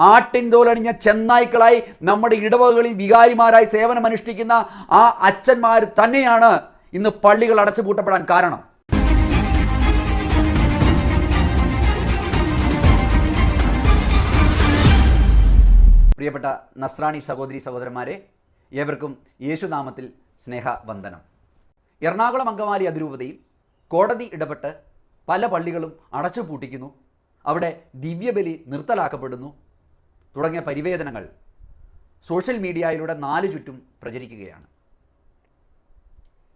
ആട്ടിൻ തോലണിഞ്ഞ ചെന്നായ്ക്കളായി നമ്മുടെ ഇടവകളിൽ വികാരിമാരായി സേവനമനുഷ്ഠിക്കുന്ന ആ അച്ഛന്മാർ തന്നെയാണ് ഇന്ന് പള്ളികൾ അടച്ചുപൂട്ടപ്പെടാൻ കാരണം. പ്രിയപ്പെട്ട നസ്രാണി സഹോദരി സഹോദരന്മാരെ ഏവർക്കും യേശുനാമത്തിൽ സ്നേഹവന്ദനം. എറണാകുളം അങ്കമാലി അതിരൂപതയിൽ കോടതി ഇടപെട്ട് പല പള്ളികളും അടച്ചുപൂട്ടിക്കുന്നു. അവിടെ ദിവ്യബലി നിർത്തലാക്കപ്പെടുന്നു. തുടങ്ങിയ പരിവേദനങ്ങൾ സോഷ്യൽ മീഡിയയിലൂടെ നാലു ചുറ്റും പ്രചരിക്കുകയാണ്.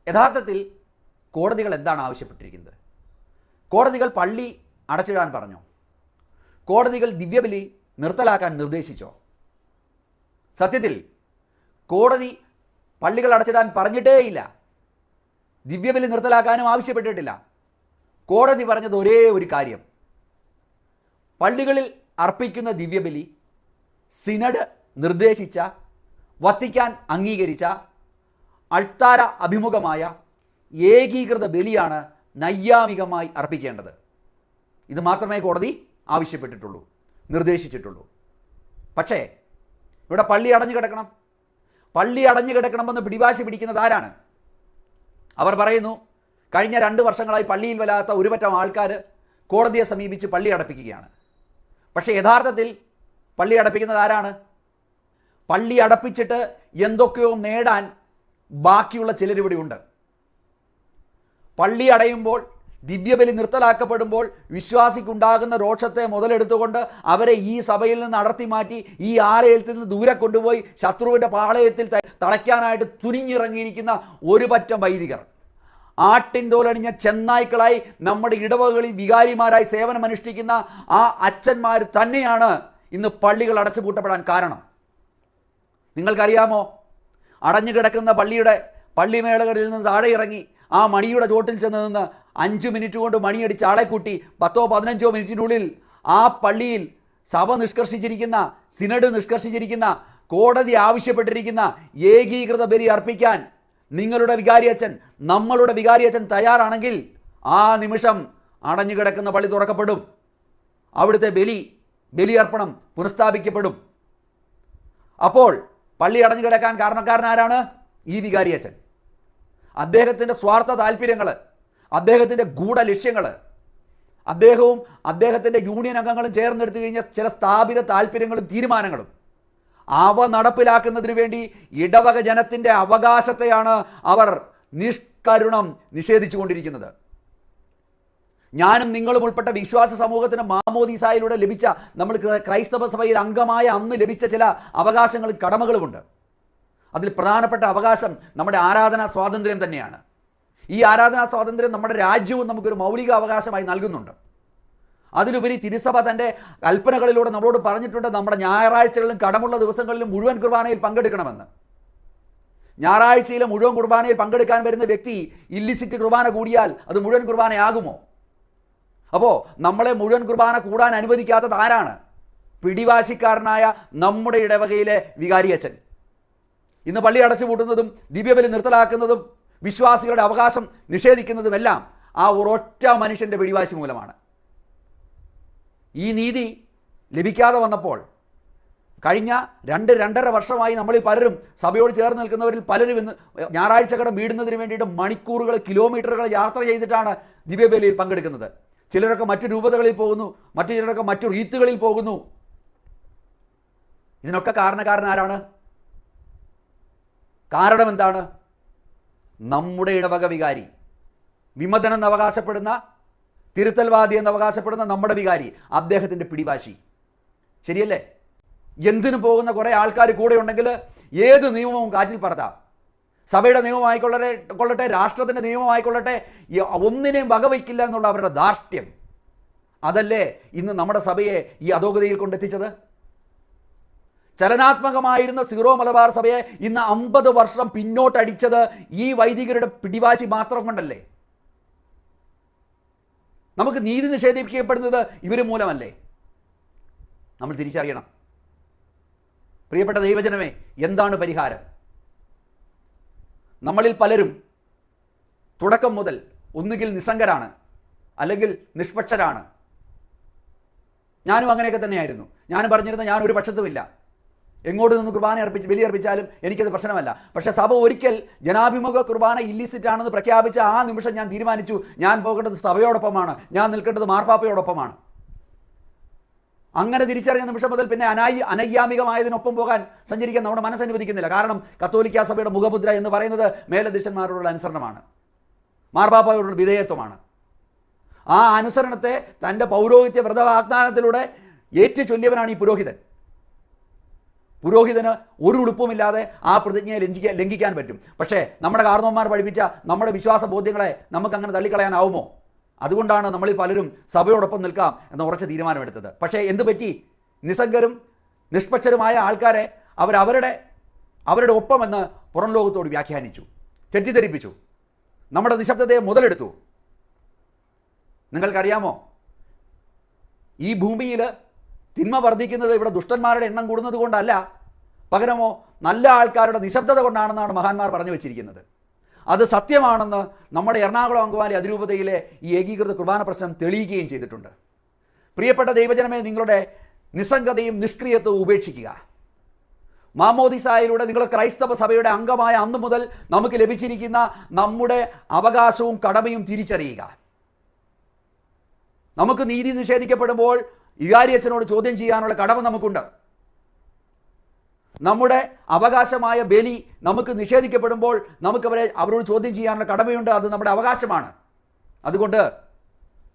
യഥാർത്ഥത്തിൽ കോടതികൾ എന്താണ് ആവശ്യപ്പെട്ടിരിക്കുന്നത്? കോടതികൾ പള്ളി അടച്ചിടാൻ പറഞ്ഞോ? കോടതികൾ ദിവ്യബലി നിർത്തലാക്കാൻ നിർദ്ദേശിച്ചോ? സത്യത്തിൽ കോടതി പള്ളികൾ അടച്ചിടാൻ പറഞ്ഞിട്ടേയില്ല. ദിവ്യബലി നിർത്തലാക്കാനും ആവശ്യപ്പെട്ടിട്ടില്ല. കോടതി പറഞ്ഞത് ഒരേ ഒരു കാര്യം. പള്ളികളിൽ അർപ്പിക്കുന്ന ദിവ്യബലി സിനഡ് നിർദ്ദേശിച്ച വത്തിക്കാൻ അംഗീകരിച്ച അൾത്താര അഭിമുഖമായ ഏകീകൃത ബലിയാണ് നൈയാമികമായി അർപ്പിക്കേണ്ടത്. ഇത് മാത്രമേ കോടതി ആവശ്യപ്പെട്ടിട്ടുള്ളൂ നിർദ്ദേശിച്ചിട്ടുള്ളൂ. പക്ഷേ ഇവിടെ പള്ളി അടഞ്ഞു കിടക്കണം. പള്ളി അടഞ്ഞു കിടക്കണമെന്ന് പിടിവാശി പിടിക്കുന്നത് ആരാണ്? അവർ പറയുന്നു കഴിഞ്ഞ രണ്ട് വർഷങ്ങളായി പള്ളിയിൽ വരാത്ത ഒരുപറ്റം ആൾക്കാർ കോടതിയെ സമീപിച്ച് പള്ളി അടപ്പിക്കുകയാണ്. പക്ഷേ യഥാർത്ഥത്തിൽ പള്ളി അടപ്പിക്കുന്നത് ആരാണ്? പള്ളി അടപ്പിച്ചിട്ട് എന്തൊക്കെയോ നേടാൻ ബാക്കിയുള്ള ചിലരിവിടെ ഉണ്ട്. പള്ളി അടയുമ്പോൾ ദിവ്യബലി നിർത്തലാക്കപ്പെടുമ്പോൾ വിശ്വാസിക്കുണ്ടാകുന്ന രോഷത്തെ മുതലെടുത്തുകൊണ്ട് അവരെ ഈ സഭയിൽ നിന്ന് അടർത്തി മാറ്റി ഈ ആലയത്തിൽ നിന്ന് ദൂരെ കൊണ്ടുപോയി ശത്രുവിന്റെ പാളയത്തിൽ തടയ്ക്കാനായിട്ട് തുനിഞ്ഞിറങ്ങിയിരിക്കുന്ന ഒരു പറ്റം വൈദികർ. ആട്ടിൻ തോലണിഞ്ഞ ചെന്നായ്ക്കളായി നമ്മുടെ ഇടവകളിൽ വികാരിമാരായി സേവനമനുഷ്ഠിക്കുന്ന ആ അച്ഛന്മാർ തന്നെയാണ് ഇന്ന് പള്ളികൾ അടച്ചുപൂട്ടപ്പെടാൻ കാരണം. നിങ്ങൾക്കറിയാമോ? അടഞ്ഞു കിടക്കുന്ന പള്ളിയുടെ പള്ളിമേളകളിൽ നിന്ന് താഴെ ഇറങ്ങി ആ മണിയുടെ ചോട്ടിൽ ചെന്ന് നിന്ന് അഞ്ച് മിനിറ്റ് കൊണ്ട് മണിയടിച്ച് ആളെ കൂട്ടി പത്തോ പതിനഞ്ചോ മിനിറ്റിനുള്ളിൽ ആ പള്ളിയിൽ സഭ നിഷ്കർഷിച്ചിരിക്കുന്ന സിനഡ് നിഷ്കർഷിച്ചിരിക്കുന്ന കോടതി ആവശ്യപ്പെട്ടിരിക്കുന്ന ഏകീകൃത ബലി അർപ്പിക്കാൻ നിങ്ങളുടെ വികാരി വികാരിയച്ഛൻ നമ്മളുടെ വികാരിയച്ഛൻ തയ്യാറാണെങ്കിൽ ആ നിമിഷം അടഞ്ഞു കിടക്കുന്ന പള്ളി തുറക്കപ്പെടും. അവിടുത്തെ ബലി ബലിയർപ്പണം പുനഃസ്ഥാപിക്കപ്പെടും. അപ്പോൾ പള്ളി അടഞ്ഞു കിടക്കാൻ കാരണക്കാരനാരാണ്? ഈ വികാരിയച്ഛൻ അദ്ദേഹത്തിന്റെ സ്വാർത്ഥ താല്പര്യങ്ങൾ അദ്ദേഹത്തിന്റെ ഗൂഢ ലക്ഷ്യങ്ങൾ അദ്ദേഹവും അദ്ദേഹത്തിന്റെ യൂണിയൻ അംഗങ്ങളും ചേർന്നെടുത്തു കഴിഞ്ഞ ചില സ്ഥാപിത താല്പര്യങ്ങളും തീരുമാനങ്ങളും അവ നടപ്പിലാക്കുന്നതിന് വേണ്ടി ഇടവക ജനത്തിന്റെ അവകാശത്തെയാണ് അവർ നിഷ്കരുണം നിഷേധിച്ചുകൊണ്ടിരിക്കുന്നത്. ഞാനും നിങ്ങളും ഉൾപ്പെട്ട വിശ്വാസ സമൂഹത്തിന് മാമോദീസായിലൂടെ ലഭിച്ച നമ്മൾ ക്ര- ക്രൈസ്തവ സഭയിൽ അംഗമായ അന്ന് ലഭിച്ച ചില അവകാശങ്ങളും കടമകളുമുണ്ട്. അതിൽ പ്രധാനപ്പെട്ട അവകാശം നമ്മുടെ ആരാധനാ സ്വാതന്ത്ര്യം തന്നെയാണ്. ഈ ആരാധനാ സ്വാതന്ത്ര്യം നമ്മുടെ രാജ്യവും നമുക്കൊരു മൗലിക അവകാശമായി നൽകുന്നുണ്ട്. അതിലുപരി തിരുസഭ തന്റെ കൽപ്പനകളിലൂടെ നമ്മളോട് പറഞ്ഞിട്ടുണ്ട് നമ്മുടെ ഞായറാഴ്ചകളിലും കടമുള്ള ദിവസങ്ങളിലും മുഴുവൻ കുർബാനയിൽ പങ്കെടുക്കണമെന്ന്. ഞായറാഴ്ചയിലെ മുഴുവൻ കുർബാനയിൽ പങ്കെടുക്കാൻ വരുന്ന വ്യക്തി ഇല്ലിസിറ്റ് കുർബാന കൂടിയാൽ അത് മുഴുവൻ കുർബാനയാകുമോ? അപ്പോൾ നമ്മളെ മുഴുവൻ കുർബാന കൂടാൻ അനുവദിക്കാത്തത് ആരാണ്? പിടിവാശിക്കാരനായ നമ്മുടെ ഇടവകയിലെ വികാരി വികാരിയച്ഛൻ ഇന്ന് പള്ളി അടച്ചുപൂട്ടുന്നതും ദിവ്യബലി നിർത്തലാക്കുന്നതും വിശ്വാസികളുടെ അവകാശം നിഷേധിക്കുന്നതുമെല്ലാം ആ ഒരൊറ്റ മനുഷ്യന്റെ പിടിവാശി മൂലമാണ്. ഈ നീതി ലഭിക്കാതെ വന്നപ്പോൾ കഴിഞ്ഞ രണ്ട് രണ്ടര വർഷമായി നമ്മളിൽ പലരും സഭയോട് ചേർന്ന് നിൽക്കുന്നവരിൽ പലരും ഇന്ന് ഞായറാഴ്ച കടം വീടുന്നതിന് വേണ്ടിയിട്ട് മണിക്കൂറുകൾ കിലോമീറ്ററുകൾ യാത്ര ചെയ്തിട്ടാണ് ദിവ്യബലിയിൽ പങ്കെടുക്കുന്നത്. ചിലരൊക്കെ മറ്റു രൂപതകളിൽ പോകുന്നു മറ്റു ചിലരൊക്കെ മറ്റു റീത്തുകളിൽ പോകുന്നു. ഇതിനൊക്കെ കാരണക്കാരൻ ആരാണ്? കാരണം എന്താണ്? നമ്മുടെ ഇടവക വികാരി. വിമതൻ എന്ന് അവകാശപ്പെടുന്ന തിരുത്തൽവാദി എന്ന് അവകാശപ്പെടുന്ന നമ്മുടെ വികാരി അദ്ദേഹത്തിന്റെ പിടിവാശി. ശരിയല്ലേ? എന്തിനു പോകുന്ന കുറേ ആൾക്കാർ കൂടെ ഉണ്ടെങ്കിൽ ഏത് നിയമവും കാറ്റിൽ പറത്താം. സഭയുടെ നിയമമായിക്കൊള്ളട്ടെ കൊള്ളട്ടെ രാഷ്ട്രത്തിന്റെ നിയമമായിക്കൊള്ളട്ടെ ഒന്നിനെയും വകവയ്ക്കില്ല എന്നുള്ള അവരുടെ ദാർഷ്ട്യം അതല്ലേ ഇന്ന് നമ്മുടെ സഭയെ ഈ അധോഗതിയിൽ കൊണ്ടെത്തിച്ചത്? ചലനാത്മകമായിരുന്ന സീറോ മലബാർ സഭയെ ഇന്ന് അമ്പത് വർഷം പിന്നോട്ടടിച്ചത് ഈ വൈദികരുടെ പിടിവാശി മാത്രം കൊണ്ടല്ലേ? നമുക്ക് നീതി നിഷേധിക്കപ്പെടുന്നത് ഇവർ മൂലമല്ലേ? നമ്മൾ തിരിച്ചറിയണം. പ്രിയപ്പെട്ട ദൈവജനമേ എന്താണ് പരിഹാരം? നമ്മളിൽ പലരും തുടക്കം മുതൽ ഒന്നുകിൽ നിസ്സംഗരാണ് അല്ലെങ്കിൽ നിഷ്പക്ഷരാണ്. ഞാനും അങ്ങനെയൊക്കെ തന്നെയായിരുന്നു. ഞാൻ പറഞ്ഞിരുന്ന ഞാൻ ഒരു പക്ഷത്തുമില്ല. എങ്ങോട്ട് നിന്ന് കുർബാന അർപ്പിച്ച് ബലി അർപ്പിച്ചാലും എനിക്കത് പ്രശ്നമല്ല. പക്ഷേ സഭ ഒരിക്കൽ ജനാഭിമുഖ കുർബാന ഇല്ലിസിറ്റ് ആണെന്ന് പ്രഖ്യാപിച്ച ആ നിമിഷം ഞാൻ തീരുമാനിച്ചു. ഞാൻ പോകേണ്ടത് സഭയോടൊപ്പമാണ്. ഞാൻ നിൽക്കേണ്ടത് മാർപ്പാപ്പയോടൊപ്പമാണ്. അങ്ങനെ തിരിച്ചറിഞ്ഞ നിമിഷം മുതൽ പിന്നെ അനായി അനയ്യാമികമായതിനൊപ്പം പോകാൻ സഞ്ചരിക്കാൻ നമ്മുടെ മനസ്സനുവദിക്കുന്നില്ല കാരണം കത്തോലിക്കാ സഭയുടെ മുഖമുദ്ര എന്ന് പറയുന്നത് മേലധ്യക്ഷന്മാരോടുള്ള അനുസരണമാണ്. മാർബാപ്പയോടുള്ള വിധേയത്വമാണ്. ആ അനുസരണത്തെ തന്റെ പൗരോഹിത്യ വ്രത വാഗ്ദാനത്തിലൂടെ ഏറ്റു ചൊല്ലിയവനാണ് ഈ പുരോഹിതൻ. പുരോഹിതന് ഒരു ഉളുപ്പുമില്ലാതെ ആ പ്രതിജ്ഞയെ ലംഘിക്കാൻ ലംഘിക്കാൻ പറ്റും. പക്ഷേ നമ്മുടെ കാർന്നവന്മാർ പഠിപ്പിച്ച നമ്മുടെ വിശ്വാസ ബോധ്യങ്ങളെ നമുക്കങ്ങനെ തള്ളിക്കളയാനാവുമോ? അതുകൊണ്ടാണ് നമ്മളിൽ പലരും സഭയോടൊപ്പം നിൽക്കാം എന്ന ഉറച്ച തീരുമാനമെടുത്തത്. പക്ഷേ എന്ത് പറ്റി? നിസ്സംഗരും നിഷ്പക്ഷരുമായ ആൾക്കാരെ അവരവരുടെ അവരുടെ ഒപ്പമെന്ന് പുറം ലോകത്തോട് വ്യാഖ്യാനിച്ചു തെറ്റിദ്ധരിപ്പിച്ചു നമ്മുടെ നിശബ്ദതയെ മുതലെടുത്തു. നിങ്ങൾക്കറിയാമോ? ഈ ഭൂമിയിൽ തിന്മ വർദ്ധിക്കുന്നത് ഇവിടെ ദുഷ്ടന്മാരുടെ എണ്ണം കൂടുന്നത് കൊണ്ടല്ല പകരമോ നല്ല ആൾക്കാരുടെ നിശബ്ദത കൊണ്ടാണെന്നാണ് മഹാന്മാർ പറഞ്ഞു വെച്ചിരിക്കുന്നത്. അത് സത്യമാണെന്ന് നമ്മുടെ എറണാകുളം അങ്കമാലി അതിരൂപതയിലെ ഈ ഏകീകൃത കുർബാന പ്രശ്നം തെളിയിക്കുകയും ചെയ്തിട്ടുണ്ട്. പ്രിയപ്പെട്ട ദൈവജനമേ നിങ്ങളുടെ നിസ്സംഗതയും നിഷ്ക്രിയത്വവും ഉപേക്ഷിക്കുക. മാമോദിസായിലൂടെ നിങ്ങൾ ക്രൈസ്തവ സഭയുടെ അംഗമായ അന്ന് മുതൽ നമുക്ക് ലഭിച്ചിരിക്കുന്ന നമ്മുടെ അവകാശവും കടമയും തിരിച്ചറിയുക. നമുക്ക് നീതി നിഷേധിക്കപ്പെടുമ്പോൾ ഇകാരി അച്ഛനോട് ചോദ്യം ചെയ്യാനുള്ള കടമ നമുക്കുണ്ട്. നമ്മുടെ അവകാശമായ ബലി നമുക്ക് നിഷേധിക്കപ്പെടുമ്പോൾ നമുക്കവരെ അവരോട് ചോദ്യം ചെയ്യാനുള്ള കടമയുണ്ട്. അത് നമ്മുടെ അവകാശമാണ്. അതുകൊണ്ട്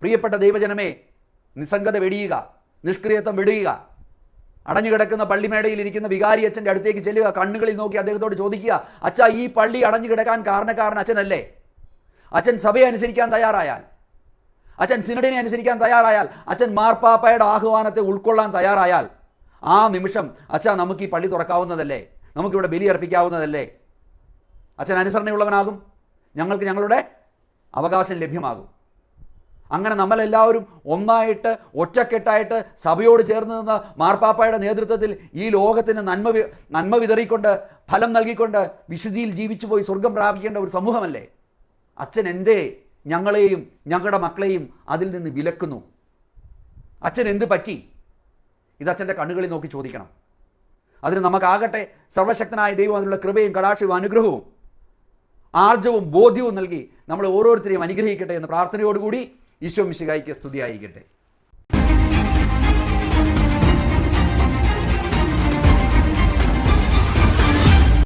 പ്രിയപ്പെട്ട ദൈവജനമേ നിസ്സംഗത വെടിയുക നിഷ്ക്രിയത്വം വെടിയുക അടഞ്ഞുകിടക്കുന്ന പള്ളിമേടയിൽ ഇരിക്കുന്ന വികാരി അച്ഛന്റെ അടുത്തേക്ക് ചെല്ലുക കണ്ണുകളിൽ നോക്കി അദ്ദേഹത്തോട് ചോദിക്കുക അച്ഛ ഈ പള്ളി അടഞ്ഞു കിടക്കാൻ കാരണക്കാരൻ അച്ഛനല്ലേ? അച്ഛൻ സഭയെ അനുസരിക്കാൻ തയ്യാറായാൽ അച്ഛൻ സിനഡിനെ അനുസരിക്കാൻ തയ്യാറായാൽ അച്ഛൻ മാർപ്പാപ്പയുടെ ആഹ്വാനത്തെ ഉൾക്കൊള്ളാൻ തയ്യാറായാൽ ആ നിമിഷം അച്ഛ നമുക്ക് ഈ പള്ളി തുറക്കാവുന്നതല്ലേ? നമുക്കിവിടെ ബലി അർപ്പിക്കാവുന്നതല്ലേ? അച്ഛൻ അനുസരണയുള്ളവനാകും. ഞങ്ങൾക്ക് ഞങ്ങളുടെ അവകാശം ലഭ്യമാകും. അങ്ങനെ നമ്മളെല്ലാവരും ഒന്നായിട്ട് ഒറ്റക്കെട്ടായിട്ട് സഭയോട് ചേർന്ന് നിന്ന് മാർപ്പാപ്പയുടെ നേതൃത്വത്തിൽ ഈ ലോകത്തിന് നന്മ നന്മ വിതറിക്കൊണ്ട് ഫലം നൽകിക്കൊണ്ട് വിശുദ്ധിയിൽ ജീവിച്ചു പോയി സ്വർഗം പ്രാപിക്കേണ്ട ഒരു സമൂഹമല്ലേ? അച്ഛൻ എന്തേ ഞങ്ങളെയും ഞങ്ങളുടെ മക്കളെയും അതിൽ നിന്ന് വിലക്കുന്നു? അച്ഛൻ എന്ത് പറ്റി? ഇത് അച്ഛന്റെ കണ്ണുകളിൽ നോക്കി ചോദിക്കണം. അതിന് നമുക്കാകട്ടെ സർവശക്തനായ ദൈവം അതിനുള്ള കൃപയും കടാക്ഷവും അനുഗ്രഹവും ആർജവും ബോധ്യവും നൽകി നമ്മൾ ഓരോരുത്തരെയും അനുഗ്രഹിക്കട്ടെ എന്ന പ്രാർത്ഥനയോടുകൂടി ഈശോ മിശികായിക്ക് സ്തുതിയായിരിക്കട്ടെ.